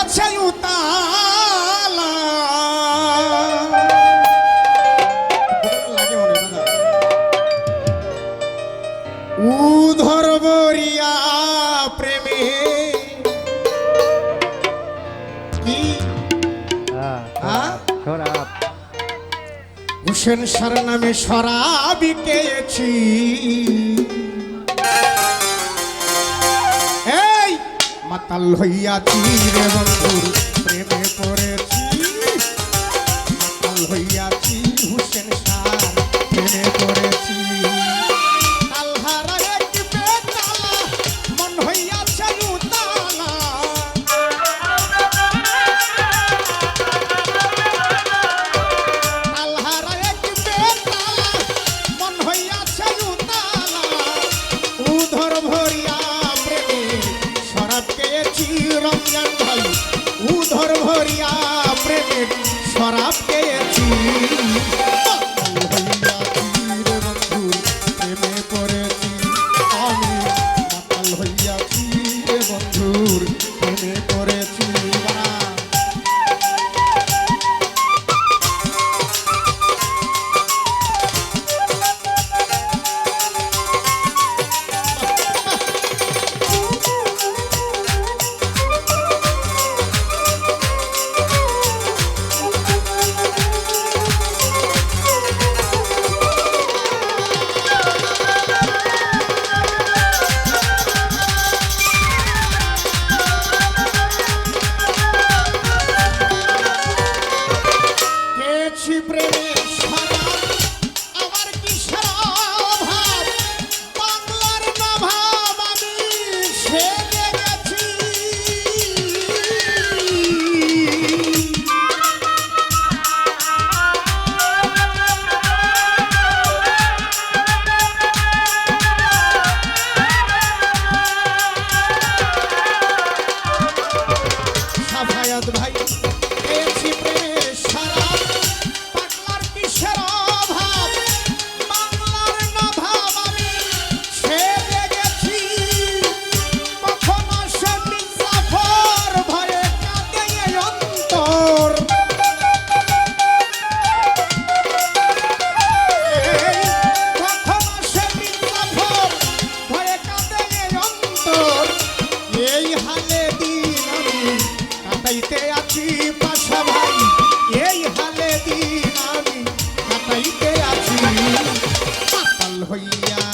আছে উতালা। প্রেমে। কি? হ্যাঁ? হুসেন সার নামে সরাবি পেয়েছি মাতাল হইয়াছি রে বন্ধু প্রেমে পড়েছি। মাতাল হইয়াছি হুসেন সার প্রেমে পড়েছি। Hey! আছি। পাতাল হইয়া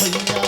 হইয়া